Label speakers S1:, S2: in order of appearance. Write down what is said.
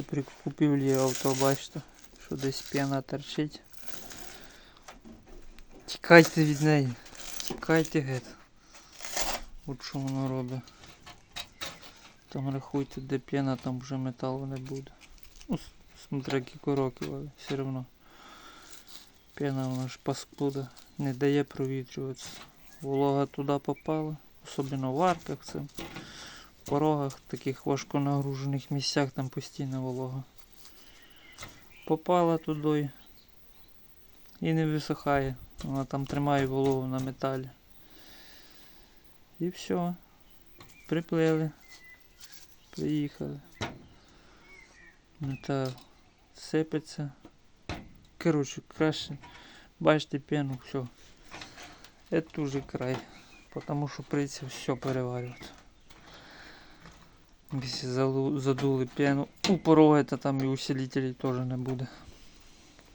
S1: Це при купівлі авто, бачите, що десь п'яна торчить. Тікайте від неї. Тікайте геть. От що воно робить. Там рахуйте, де п'яна, там вже металу не буде. Ну, смотря які кроки, але все одно. П'яна вона ж паскуда, не дає провітрюватися. Волога туди попала, особливо в арках це. Порогах, таких важко нагружених місцях, там постійна волога. Попала туди і не висихає. Вона там тримає вологу на металі. І все. Приплили. Приїхали. Метал сипеться. Коротше, краще. Бачите пену, все. Это уже край. Потому что придется все переваривать. Залу- задули пену, у порога то там і усилителей тоже не буде.